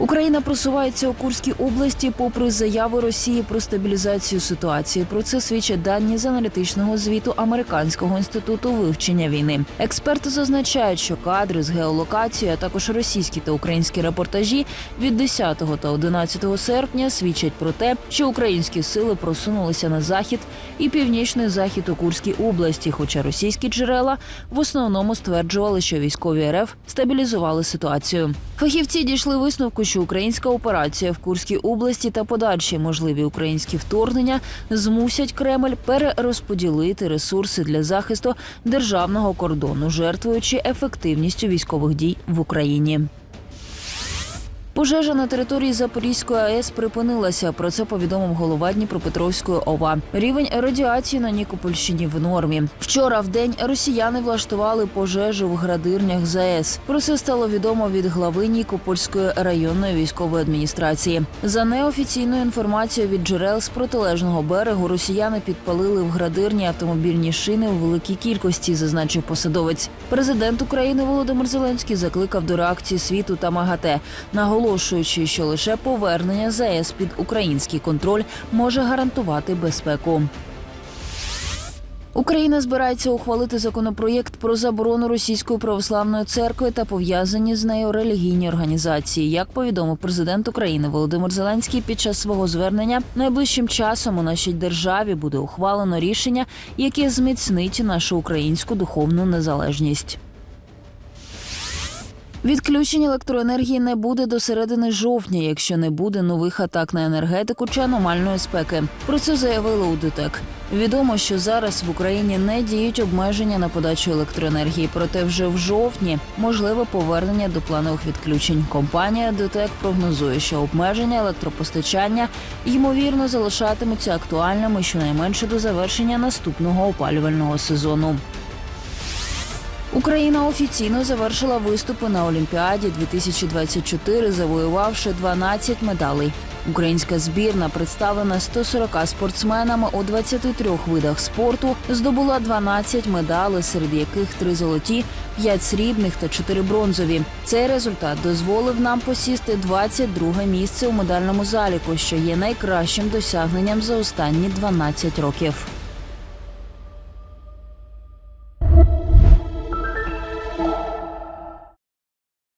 Україна просувається у Курській області попри заяви Росії про стабілізацію ситуації. Про це свідчать дані з аналітичного звіту Американського інституту вивчення війни. Експерти зазначають, що кадри з геолокації, а також російські та українські репортажі від 10 та 11 серпня свідчать про те, що українські сили просунулися на захід і північний захід у Курській області. Хоча російські джерела в основному стверджували, що військові РФ стабілізували ситуацію. Фахівці дійшли висновку, що українська операція в Курській області та подальші можливі українські вторгнення змусять Кремль перерозподілити ресурси для захисту державного кордону, жертвуючи ефективністю військових дій в Україні. Пожежа на території Запорізької АЕС припинилася. Про це повідомив голова Дніпропетровської ОВА. Рівень радіації на Нікопольщині в нормі. Вчора в день росіяни влаштували пожежу в градирнях ЗАЕС. Про це стало відомо від глави Нікопольської районної військової адміністрації. За неофіційною інформацією від джерел з протилежного берегу, росіяни підпалили в градирні автомобільні шини у великій кількості, зазначив посадовець. Президент України Володимир Зеленський закликав до реакції світу та МАГАТЕ, наголошуючи, що лише повернення ЗАЕС під український контроль може гарантувати безпеку. Україна збирається ухвалити законопроєкт про заборону російської православної церкви та пов'язані з нею релігійні організації. Як повідомив президент України Володимир Зеленський під час свого звернення, найближчим часом у нашій державі буде ухвалено рішення, яке зміцнить нашу українську духовну незалежність. Відключень електроенергії не буде до середини жовтня, якщо не буде нових атак на енергетику чи аномальної спеки. Про це заявили у ДТЕК. Відомо, що зараз в Україні не діють обмеження на подачу електроенергії, проте вже в жовтні можливе повернення до планових відключень. Компанія ДТЕК прогнозує, що обмеження електропостачання ймовірно залишатимуться актуальними щонайменше до завершення наступного опалювального сезону. Україна офіційно завершила виступи на Олімпіаді 2024, завоювавши 12 медалей. Українська збірна, представлена 140 спортсменами у 23 видах спорту, здобула 12 медалей, серед яких три золоті, 5 срібних та 4 бронзові. Цей результат дозволив нам посісти 22 місце у медальному заліку, що є найкращим досягненням за останні 12 років.